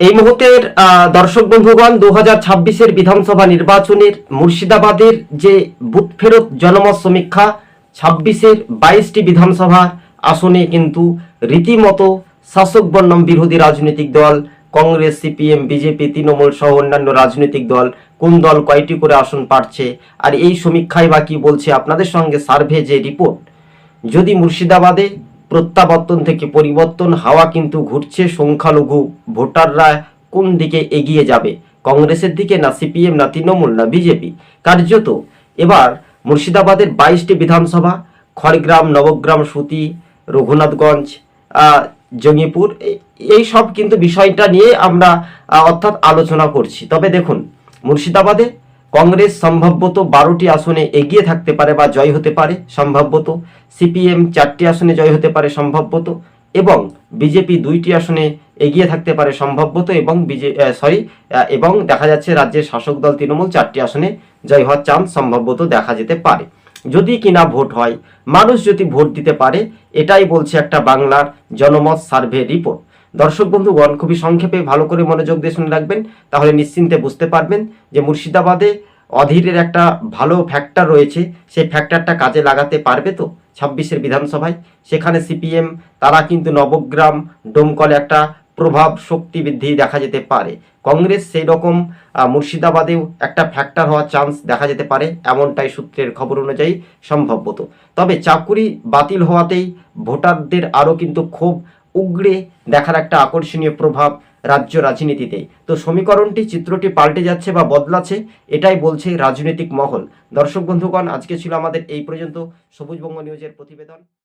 এই মুহূর্তের দর্শক বন্ধুগণ দু হাজার ছাব্বিশের বিধানসভা নির্বাচনের মুর্শিদাবাদের যে বুথ ফেরত জনমত সমীক্ষা, ছাব্বিশের বাইশটি বিধানসভা আসনে কিন্তু রীতিমতো শাসক বর্ণম বিরোধী রাজনৈতিক দল, কংগ্রেস, সিপিএম, বিজেপি, তৃণমূল সহ অন্যান্য রাজনৈতিক দল, কোন দল কয়টি করে আসন পাচ্ছে আর এই সমীক্ষায় বা কি বলছে, আপনাদের সঙ্গে সার্ভে যে রিপোর্ট। যদি মুর্শিদাবাদে প্রত্যাবর্তন থেকে পরিবর্তন হাওয়া কিন্তু ঘুরছে সংখ্যালঘু ভোটাররা কোন দিকে এগিয়ে যাবে? কংগ্রেসের দিকে না সিপিএম, না তৃণমূল, না বিজেপি? কার্যত এবার মুর্শিদাবাদের বাইশটি বিধানসভা, খড়গ্রাম, নবগ্রাম, সুতি, রঘুনাথগঞ্জ জঙ্গিপুর এই- সব কিন্তু বিষয়টা নিয়ে আমরা অর্থাৎ আলোচনা করছি। তবে দেখুন, মুর্শিদাবাদে কংগ্রেস সম্ভাব্যত বারোটি আসনে এগিয়ে থাকতে পারে বা জয় হতে পারে সম্ভাব্যত, সিপিএম চারটি আসনে জয় হতে পারে সম্ভাব্যত এবং বিজেপি দুইটি আসনে এগিয়ে থাকতে পারে সম্ভাব্যত এবং বিজে সরি এবং দেখা যাচ্ছে রাজ্যের শাসক দল তৃণমূল চারটি আসনে জয় হওয়ার চান্স সম্ভাব্যত দেখা যেতে পারে। যদি কিনা ভোট হয়, মানুষ যদি ভোট দিতে পারে, এটাই বলছে একটা বাংলার জনমত সার্ভে রিপোর্ট দর্শক বন্ধুগণ খুবই সংক্ষেপে ভালো করে মনোযোগ দিয়ে শুনে রাখবেন, তাহলে নিশ্চিন্তে বুঝতে পারবেন যে মুর্শিদাবাদে অধীরের একটা ভালো ফ্যাক্টর রয়েছে, সেই ফ্যাক্টরটা কাজে লাগাতে পারবে তো ছাব্বিশের বিধানসভায়। সেখানে সিপিএম, তারা কিন্তু নবগ্রাম, ডোমকলে একটা প্রভাব শক্তি বৃদ্ধি দেখা যেতে পারে। কংগ্রেস সেই রকম মুর্শিদাবাদেও একটা ফ্যাক্টর হওয়ার চান্স দেখা যেতে পারে, এমনটাই সূত্রের খবর অনুযায়ী সম্ভবত। তবে চাকুরি বাতিল হওয়াতেই ভোটারদের আরও কিন্তু খুব উগড়ে দেখার একটা আকর্ষণীয় প্রভাব রাজ্য রাজনীতিতে। তো সমীকরণটি, চিত্রটি পাল্টে যাচ্ছে বা বদলাচ্ছে, এটাই বলছে রাজনৈতিক মহল। দর্শক বন্ধুগণ, আজকে ছিল আমাদের এই পর্যন্ত। সবুজবঙ্গ নিউজের প্রতিবেদন।